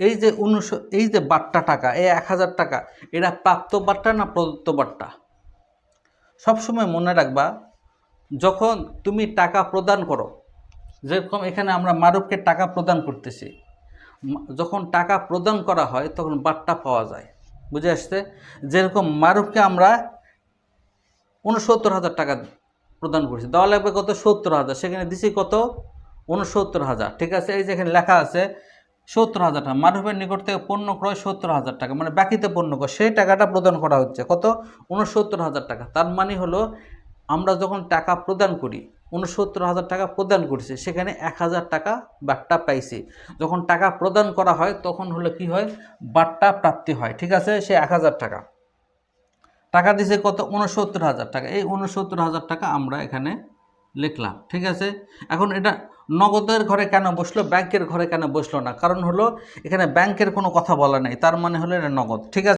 এই যে উনিশশো এই যে বাট্টা টাকা, এই এক হাজার টাকা, এটা প্রাপ্ত বাট্টা না প্রদত্ত বাট্টা? সবসময় মনে রাখবা, যখন তুমি টাকা প্রদান করো, যেরকম এখানে আমরা মারুফকে টাকা প্রদান করতেছি যখন টাকা প্রদান করা হয়, তখন বাট্টা পাওয়া যায়। বুঝে আসছে? যেরকম মারুফকে আমরা উনসত্তর হাজার টাকা প্রদান করছি, দেওয়া লাগবে কত? সত্তর হাজার। সেখানে দিছি কত? উনসত্তর হাজার। ঠিক আছে? এই যেখানে লেখা আছে সত্তর হাজার টাকা, মারুফের নিকট থেকে পণ্য ক্রয় সত্তর হাজার টাকা মানে বাকিতে পণ্য ক্রয়, সেই টাকাটা প্রদান করা হচ্ছে। কত? উনসত্তর হাজার টাকা। তার মানে হলো আমরা যখন টাকা প্রদান করি উনসত্তর হাজার টাকা প্রদান করছি, সেখানে এক হাজার টাকা বাট্টা পাইছি। যখন টাকা প্রদান করা হয়, তখন হলো কি হয়? বাট্টা প্রাপ্তি হয়, ঠিক আছে? সে এক হাজার টাকা। টাকা দিছে কত? উনসত্তর হাজার টাকা। এই উনসত্তর হাজার টাকা আমরা এখানে লিখলাম, ঠিক আছে? এখন এটা নগদের ঘরে কেন বসল, ব্যাংকের ঘরে কেন বসল না? কারণ হলো, এখানে ব্যাংকের কোনো কথা বলা নেই, তার মানে হলো এটা নগদ, ঠিক আছে?